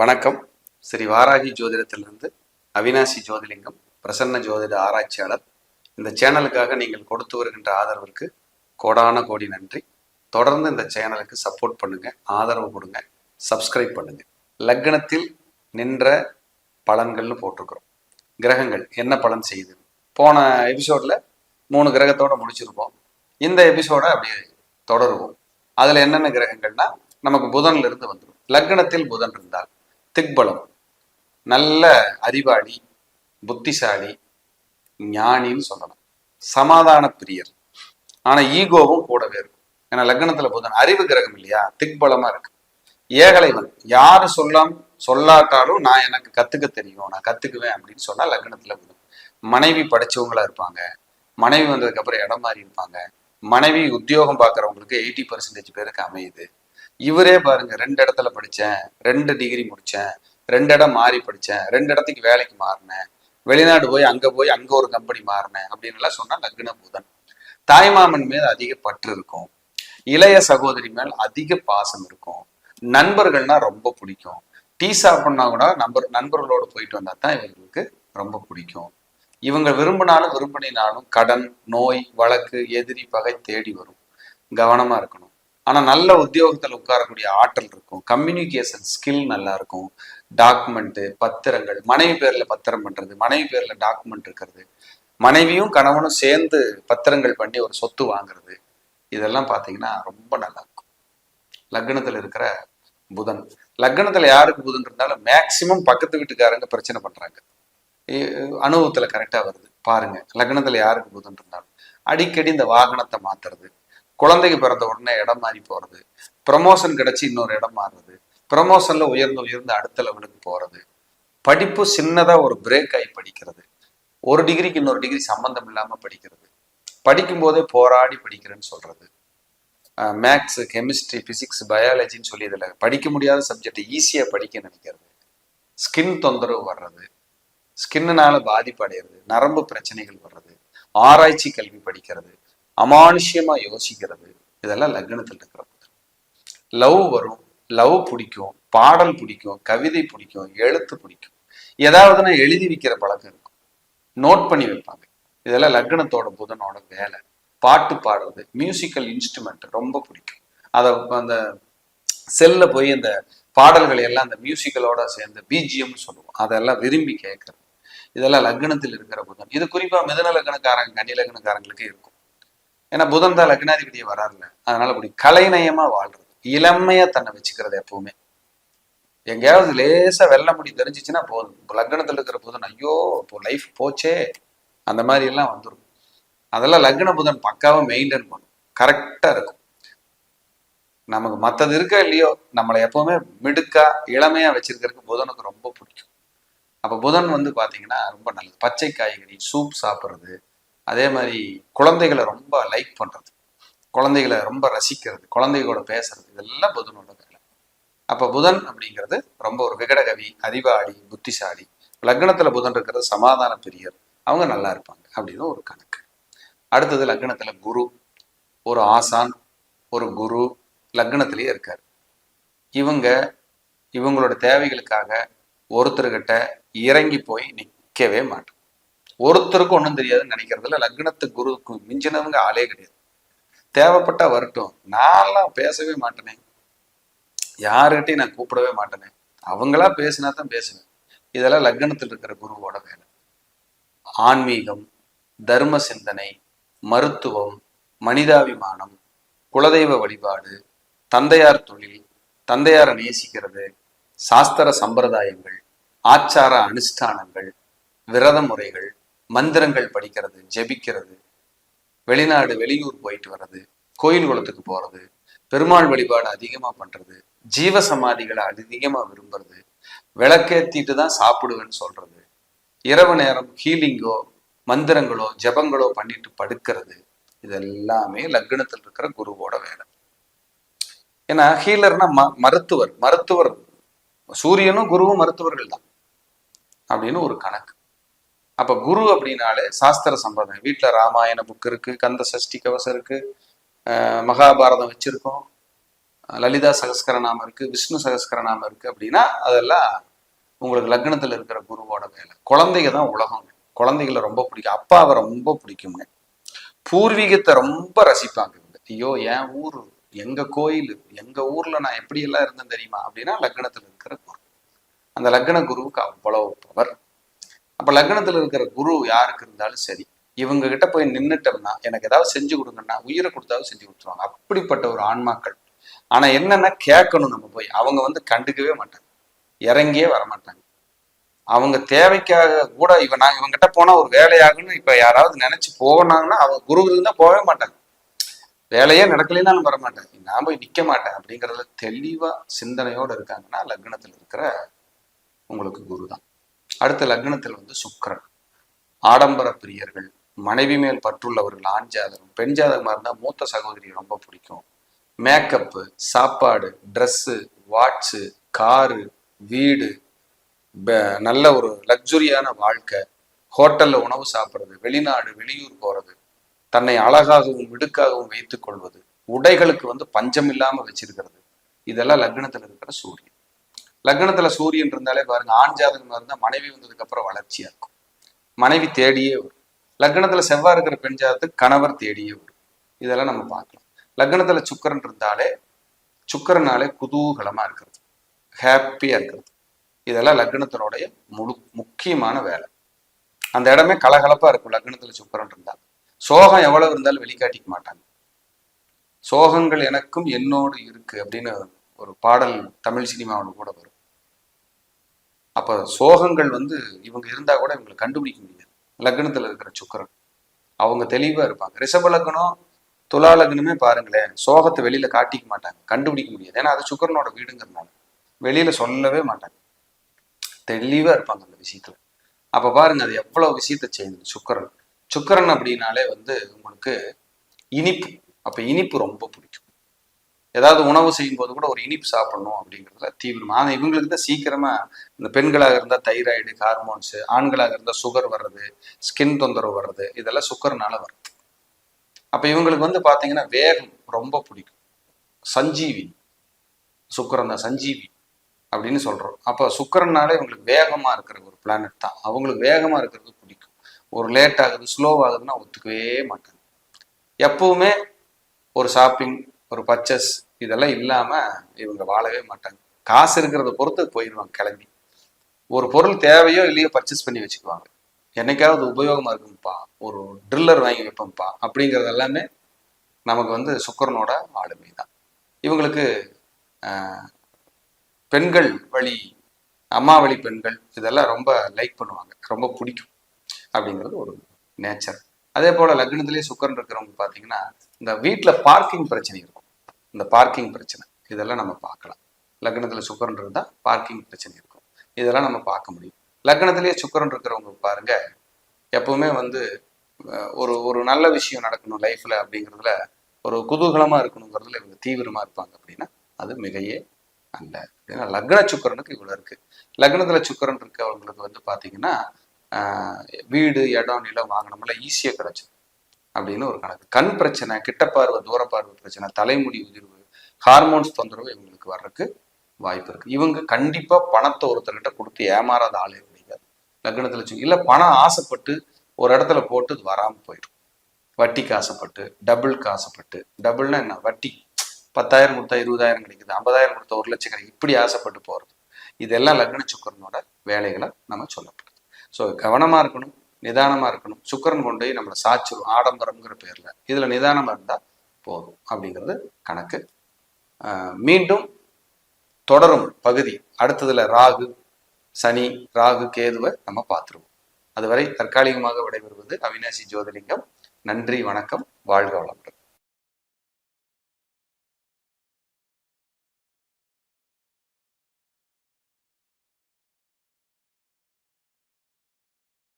வணக்கம். ஸ்ரீ வாராகி ஜோதிடத்திலிருந்து அவினாசி ஜோதிலிங்கம் பிரசன்ன ஜோதிட ஆராய்ச்சியாளர். இந்த சேனலுக்காக நீங்கள் கொடுத்து வருகின்ற ஆதரவிற்கு கோடான கோடி நன்றி. தொடர்ந்து இந்த சேனலுக்கு சப்போர்ட் பண்ணுங்க ஆதரவு கொடுங்க சப்ஸ்கிரைப் பண்ணுங்க. லக்னத்தில் நின்ற பலன்கள்னு போட்டிருக்கிறோம். கிரகங்கள் என்ன பலன் செய்யுது போன எபிசோடில் மூணு கிரகத்தோட முடிச்சிருப்போம். இந்த எபிசோட அப்படியே தொடருவோம். அதில் என்னென்ன கிரகங்கள்னா நமக்கு புதன்ல இருந்து வந்துடும் லக்னத்தில் புதன் இருந்தால் திக்பலம். நல்ல அறிவாளி புத்திசாலி ஞானின்னு சொல்லலாம். சமாதான பிரியர். ஆனா ஈகோவும் கூடவே இருக்கும். ஏன்னா லக்னத்துல புதன் அறிவு கிரகம் இல்லையா? திக்பலமா இருக்கு. ஏகலைவன். யாரு சொல்லாம் சொல்லாட்டாலும் நான் எனக்கு கத்துக்க தெரியும். நான் கத்துக்குவேன் அப்படின்னு சொன்னா லக்னத்துல புதன். மனைவி படிச்சவங்களா இருப்பாங்க. மனைவி வந்ததுக்கு அப்புறம் இடம் மாறி இருப்பாங்க. மனைவி உத்தியோகம் பார்க்குறவங்களுக்கு எயிட்டி பர்சன்டேஜ் பேருக்கு அமையுது. இவரே பாருங்க ரெண்டு இடத்துல படிச்சேன் ரெண்டு டிகிரி முடிச்சேன் ரெண்டு இடம் மாறி படிச்சேன் ரெண்டு இடத்துக்கு வேலைக்கு மாறினேன் வெளிநாடு போய் அங்க போய் அங்க ஒரு கம்பெனி மாறினேன் அப்படின்னு எல்லாம் சொன்னா லக்ன புதன் தாய்மாமன் மேல் அதிக பற்று இருக்கும். இளைய சகோதரி மேல் அதிக பாசம் இருக்கும். நண்பர்கள்னா ரொம்ப பிடிக்கும். டீ சாப்பிட்னா கூட நண்பர் நண்பர்களோட போயிட்டு வந்தா தான் இவங்களுக்கு ரொம்ப பிடிக்கும். இவங்க விரும்பினாலும் விரும்பினாலும் கடன் நோய் வழக்கு எதிரி பகை தேடி வரும். கவனமா இருக்கணும். ஆனால் நல்ல உத்தியோகத்தில் உட்காரக்கூடிய ஆற்றல் இருக்கும். கம்யூனிகேஷன் ஸ்கில் நல்லா இருக்கும். டாக்குமெண்ட்டு பத்திரங்கள் மனைவி பேரில் பத்திரம் பண்ணுறது மனைவி பேரில் டாக்குமெண்ட் இருக்கிறது. மனைவியும் கணவனும் சேர்ந்து பத்திரங்கள் பண்ணி ஒரு சொத்து வாங்குறது இதெல்லாம் பார்த்தீங்கன்னா ரொம்ப நல்லா இருக்கும். லக்னத்துல இருக்கிற புதன். லக்னத்துல யாருக்கு புதன் இருந்தாலும் மேக்சிமம் பக்கத்து வீட்டுக்காரங்க பிரச்சனை பண்றாங்க. அனுபவத்தில் கரெக்டாக வருது. பாருங்க லக்னத்தில் யாருக்கு புதன் இருந்தாலும் அடிக்கடி இந்த வாகனத்தை மாத்துறது குழந்தைக்கு பிறந்த உடனே இடம் மாறி போறது. ப்ரமோஷன் கிடைச்சி இன்னொரு இடம் மாறுறது. ப்ரமோஷன்ல உயர்ந்து உயர்ந்து அடுத்த லெவலுக்கு போறது. படிப்பு சின்னதா ஒரு பிரேக் ஆகி படிக்கிறது. ஒரு டிகிரிக்கு இன்னொரு டிகிரி சம்பந்தம் இல்லாம படிக்கிறது. படிக்கும் போதே போராடி படிக்கிறேன்னு சொல்றது. மேக்ஸ் கெமிஸ்ட்ரி பிசிக்ஸ் பயாலஜின்னு சொல்லி இதில் படிக்க முடியாத சப்ஜெக்டை ஈஸியாக படிக்க நினைக்கிறது. ஸ்கின் தொந்தரவு வர்றது. ஸ்கின்னுனால பாதிப்பு அடைகிறது நரம்பு பிரச்சனைகள் வர்றது. ஆராய்ச்சி கல்வி படிக்கிறது. அமானுஷ்யமா யோசிக்கிறது. இதெல்லாம் லக்னத்தில் இருக்கிற லவ் வரும். லவ் பிடிக்கும். பாடல் பிடிக்கும். கவிதை பிடிக்கும். எழுத்து பிடிக்கும். ஏதாவதுன்னா எழுதி வைக்கிற பழக்கம் இருக்கும். நோட் பண்ணி வைப்பாங்க. இதெல்லாம் லக்னத்தோட புதனோட வேலை. பாட்டு பாடுறது. மியூசிக்கல் இன்ஸ்ட்ருமெண்ட் ரொம்ப பிடிக்கும். அதை அந்த செல்ல போய் அந்த பாடல்களை எல்லாம் அந்த மியூசிக்கலோட சேர்ந்து பிஜிஎம்னு சொல்லுவோம். அதெல்லாம் விரும்பி கேட்கறது. இதெல்லாம் லக்னத்தில் இருக்கிற புதன். இது குறிப்பா மிதன லக்னக்காரங்க கன்னி லக்னக்காரங்களுக்கு இருக்கும். ஏன்னா புதன் தான் லக்னாதிபதியை வராருல அதனால அப்படி கலைநயமா வாழ்றது. இளமையா தன்னை வச்சுக்கிறது எப்பவுமே. எங்கேயாவது லேசா வெள்ள முடி தெரிஞ்சிச்சுன்னா போதும். லக்னத்துல இருக்கிற புதன் ஐயோ இப்போ லைஃப் போச்சே. அந்த மாதிரி எல்லாம் வந்துடும் அதெல்லாம் லக்ன புதன் பக்காவா மெயின்டைன் பண்ணும். கரெக்டா இருக்கும். நமக்கு மத்தது இருக்கா இல்லையோ நம்மளை எப்பவுமே மிடுக்கா இளமையா வச்சிருக்கிறதுக்கு புதனுக்கு ரொம்ப பிடிக்கும். அப்ப புதன் வந்து பாத்தீங்கன்னா ரொம்ப நல்லது. பச்சை காய்கறி சூப் சாப்பிட்றது அதே மாதிரி குழந்தைகளை ரொம்ப லைக் பண்ணுறது குழந்தைகளை ரொம்ப ரசிக்கிறது குழந்தைகளோட பேசுறது இதெல்லாம் புதனோட வேலை. அப்போ புதன் அப்படிங்கிறது ரொம்ப ஒரு விகடகவி அறிவாளி புத்திசாலி. லக்னத்தில் புதன் இருக்கிறது சமாதான பிரியர். அவங்க நல்லா இருப்பாங்க அப்படின்னு ஒரு கணக்கு. அடுத்தது லக்னத்தில் குரு ஒரு ஆசான் ஒரு குரு லக்னத்திலேயே இருக்கார். இவங்க இவங்களோட தேவைகளுக்காக ஒருத்தர்கிட்ட இறங்கி போய் நிற்கவே மாட்டோம் ஒருத்தருக்கும் ஒன்றும் தெரியாதுன்னு நினைக்கிறதுல லக்னத்து குருவுக்கு மிஞ்சினவங்க ஆளே கிடையாது. தேவைப்பட்டா வரட்டும். நான்லாம் பேசவே மாட்டேனே. யாருக்கிட்டையும் நான் கூப்பிடவே மாட்டேனே. அவங்களா பேசினா தான் பேசுவேன். இதெல்லாம் லக்னத்தில் இருக்கிற குருவோட வேலை. ஆன்மீகம் தர்ம சிந்தனை மருத்துவம் மனிதாபிமானம் குலதெய்வ வழிபாடு தந்தையார் தொழில் தந்தையாரை நேசிக்கிறது சாஸ்திர சம்பிரதாயங்கள் ஆச்சார அனுஷ்டானங்கள் விரத முறைகள் மந்திரங்கள் படிக்கிறது ஜெபிக்கிறது வெளிநாடு வெளியூர் போயிட்டு வர்றது கோயில் குளத்துக்கு போறது பெருமாள் வழிபாடு அதிகமா பண்றது ஜீவ சமாதிகளை அதிகமா விரும்புறது விளக்கேத்திட்டு தான் சாப்பிடுவேன்னு சொல்றது இரவு நேரம் ஹீலிங்கோ மந்திரங்களோ ஜெபங்களோ பண்ணிட்டு படுக்கிறது இதெல்லாமே லக்னத்தில் இருக்கிற குருவோட வேலை. ஏன்னா ஹீலர்னா ம மருத்துவர் மருத்துவர் சூரியனும் குருவும் மருத்துவர்கள் தான் அப்படின்னு ஒரு கணக்கு. அப்ப குரு அப்படின்னாலே சாஸ்திர சம்பிரதாயம். வீட்டுல ராமாயண புக் இருக்கு கந்த சஷ்டி கவசம் இருக்கு அஹ் மகாபாரதம் வச்சிருக்கோம் லலிதா சகஸ்கரநாமம் இருக்கு விஷ்ணு சகஸ்கரநாமம் இருக்கு அப்படின்னா அதெல்லாம் உங்களுக்கு லக்னத்துல இருக்கிற குருவோட வேலை. குழந்தைங்க தான் உலகம். குழந்தைகளை ரொம்ப பிடிக்கும். அப்பாவை ரொம்ப பிடிக்குங்க பூர்வீகத்தை ரொம்ப ரசிப்பாங்க ஐயோ என் ஊர் எங்க கோயில் எங்க ஊர்ல நான் எப்படி எல்லாம் இருந்தேன் தெரியுமா? அப்படின்னா லக்னத்துல இருக்கிற குரு. அந்த லக்ன குருவுக்கு அப்ப லக்னத்துல இருக்கிற குரு யாருக்கு இருந்தாலும் சரி இவங்க கிட்ட போய் நின்னுட்டோம்னா எனக்கு ஏதாவது செஞ்சு கொடுங்கன்னா உயிரை கொடுத்தாவது செஞ்சு கொடுத்துருவாங்க. அப்படிப்பட்ட ஒரு ஆன்மாக்கள். ஆனா என்னன்னா கேட்கணும் நம்ம போய். அவங்க வந்து கண்டுக்கவே மாட்டாங்க. இறங்கியே வரமாட்டாங்க. அவங்க தேவைக்காக கூட இவன் நான் இவங்கிட்ட போனா ஒரு வேலையாகுன்னு இப்ப யாராவது நினைச்சு போனாங்கன்னா அவங்க குரு இருந்தா போகவே மாட்டாங்க. வேலையே நடக்கலைன்னாலும் வர மாட்டாங்க நான் போய் நிக்க மாட்டேன் அப்படிங்கறதுல தெளிவா சிந்தனையோட இருக்காங்கன்னா லக்னத்துல இருக்கிற உங்களுக்கு குரு தான். அடுத்த லக்னத்தில் வந்து சுக்கரன். ஆடம்பர பிரியர்கள் மனைவி மேல் பற்றுள்ளவர்கள் ஆண் ஜாதகம் பெண் ஜாதகமாக இருந்தால் மூத்த சகோதரி ரொம்ப பிடிக்கும். மேக்கப்பு சாப்பாடு ட்ரெஸ்ஸு வாட்சு காரு வீடு ப- நல்ல ஒரு லக்ஸுரியான வாழ்க்கை ஹோட்டலில் உணவு சாப்பிட்றது வெளிநாடு வெளியூர் போகிறது தன்னை அழகாகவும் விடுக்காகவும் வைத்துக் கொள்வது உடைகளுக்கு வந்து பஞ்சம் இல்லாமல் வச்சிருக்கிறது. இதெல்லாம் லக்னத்தில் இருக்கிற சூரியன். லக்னத்துல சூரியன் இருந்தாலே பாருங்க ஆண் ஜாதகமா இருந்தால் மனைவி வந்ததுக்கு அப்புறம் வளர்ச்சியா இருக்கும். மனைவி தேடியே வரும். லக்னத்துல செவ்வாய் இருக்கிற பெண் ஜாதகத்துக்கு கணவர் தேடியே வரும். இதெல்லாம் நம்ம பார்க்கலாம். லக்னத்துல சுக்கரன் இருந்தாலே சுக்கரனாலே குதூகலமா இருக்கிறது. ஹாப்பியா இருக்கிறது. இதெல்லாம் லக்னத்தினுடைய முழு முக்கியமான வேலை. அந்த இடமே கலகலப்பா இருக்கும் லக்னத்துல சுக்கரன் இருந்தால் சோகம் எவ்வளவு இருந்தாலும் வெளிக்காட்டிக்க மாட்டாங்க. சோகங்கள் எனக்கும் என்னோடு இருக்கு அப்படின்னு ஒரு பாடல் தமிழ் சினிமாவில் கூட வரும். அப்போ சோகங்கள் வந்து இவங்க இருந்தால் கூட இவங்களை கண்டுபிடிக்க முடியாது. லக்னத்தில் இருக்கிற சுக்கரன். அவங்க தெளிவாக இருப்பாங்க. ரிஷப லக்னம் துலா லக்னமே பாருங்களேன் சோகத்தை வெளியில் காட்டிக்க மாட்டாங்க. கண்டுபிடிக்க முடியாது. ஏன்னா அது சுக்கரனோட வீடுங்கிறதுனால. வெளியில் சொல்லவே மாட்டாங்க. தெளிவாக இருப்பாங்க அந்த விஷயத்தில். அப்போ பாருங்க அது எவ்வளோ விஷயத்தை செய்யுது சுக்கரன். சுக்கரன் அப்படின்னாலே வந்து உங்களுக்கு இனிப்பு. அப்போ இனிப்பு ரொம்ப பிடிக்கும். ஏதாவது உணவு செய்யும் போது கூட ஒரு இனிப்பு சாப்பிடணும் அப்படிங்கிறதுல தீவிரமா. ஆனால் இவங்களுக்கு தான் சீக்கிரமா இந்த பெண்களாக இருந்தால் தைராய்டு ஹார்மோன்ஸ் ஆண்களாக இருந்தால் சுகர் வர்றது ஸ்கின் தொந்தரவு வர்றது இதெல்லாம் சுக்கர்னால வருது அப்போ இவங்களுக்கு வந்து பார்த்தீங்கன்னா வேகம் ரொம்ப பிடிக்கும். சஞ்சீவி. சுக்கரன் தான் சஞ்சீவி அப்படின்னு சொல்கிறோம் அப்போ சுக்கரன்னாலே இவங்களுக்கு வேகமா இருக்கிற ஒரு பிளானட் தான். அவங்களுக்கு வேகமா இருக்கிறது பிடிக்கும். ஒரு லேட் ஆகுது ஸ்லோ ஆகுதுன்னா ஒத்துக்கவே மாட்டாங்க. எப்பவுமே ஒரு ஷாப்பிங் ஒரு பர்ச்சஸ் இதெல்லாம் இல்லாமல் இவங்க வாழவே மாட்டாங்க. காசு இருக்கிறத பொறுத்து போயிடுவாங்க கிளம்பி. ஒரு பொருள் தேவையோ இல்லையோ பர்ச்சேஸ் பண்ணி வச்சுக்குவாங்க. என்னைக்காவது உபயோகமாக இருக்கும்ப்பா ஒரு ட்ரில்லர் வாங்கி வைப்போம்ப்பா அப்படிங்கிறது எல்லாமே நமக்கு வந்து சுக்கரனோட ஆளுமை தான். இவங்களுக்கு பெண்கள் வழி அம்மா வழி பெண்கள் இதெல்லாம் ரொம்ப லைக் பண்ணுவாங்க. ரொம்ப பிடிக்கும் அப்படிங்கிறது ஒரு நேச்சர் அதே போல் லக்னத்திலேயே சுக்கரன் இருக்கிறவங்க பார்த்தீங்கன்னா இந்த வீட்டில் பார்க்கிங் பிரச்சனை இருக்கும் இந்த பார்க்கிங் பிரச்சனை. இதெல்லாம் நம்ம பார்க்கலாம். லக்னத்தில் சுக்கரன் இருந்தால் பார்க்கிங் பிரச்சனை இருக்கும். இதெல்லாம் நம்ம பார்க்க முடியும். லக்னத்திலேயே சுக்கரன் இருக்கிறவங்க பாருங்க எப்பவுமே வந்து ஒரு ஒரு நல்ல விஷயம் நடக்கணும் லைஃப்ல அப்படிங்கிறதுல ஒரு குதூகலமா இருக்கணுங்கிறதுல இவங்க தீவிரமா இருப்பாங்க அப்படின்னா அது மிகையே அல்ல. ஏன்னா லக்ன சுக்கரனுக்கு இவ்வளோ இருக்கு. லக்னத்துல சுக்கரன் இருக்கறவங்களுக்கு வந்து பாத்தீங்கன்னா வீடு இடம் நிலம் வாங்கணும்ல ஈஸியாக கிடைச்சது அப்படின்னு ஒரு கணக்கு. கண் பிரச்சனை கிட்டப்பார்வை தூரப்பார்வை பிரச்சனை தலைமுடி உதிர்வு ஹார்மோன்ஸ் தொந்தரவு இவங்களுக்கு வர்றதுக்கு வாய்ப்பு இருக்கு. இவங்க கண்டிப்பா பணத்தை ஒருத்தர்கிட்ட கொடுத்து ஏமாறாத ஆளே கிடையாது. லக்னத்துல சு- இல்ல பணம் ஆசைப்பட்டு ஒரு இடத்துல போட்டு வராமல் வராம போயிடும். வட்டிக்கு ஆசைப்பட்டு டபுளுக்கு ஆசைப்பட்டு டபுள்னா என்ன? வட்டி. பத்தாயிரம் கொடுத்தா இருபதாயிரம் கிடைக்குது. ஐம்பதாயிரம் கொடுத்தா ஒரு லட்சம் கிடைக்குது. இப்படி ஆசைப்பட்டு போறது. இதெல்லாம் லக்ன சுக்கரனோட வேலைகளை நம்ம சொல்லப்படுது. ஸோ கவனமா இருக்கணும். நிதானமா இருக்கணும். சுக்கரன் கொண்டு போய் நம்மளை சாச்சிரும் ஆடம்பரம்ங்கிற பேர்ல. இதுல நிதானமா இருந்தா போதும். அப்படிங்கிறது கணக்கு. மீண்டும் தொடரும் பகுதி. அடுத்ததுல ராகு சனி ராகு கேதுவை நம்ம பார்த்துருவோம். அதுவரை தற்காலிகமாக விடைபெறுவது அவினாசி ஜோதிலிங்கம். நன்றி வணக்கம். வாழ்க வளமுடன்.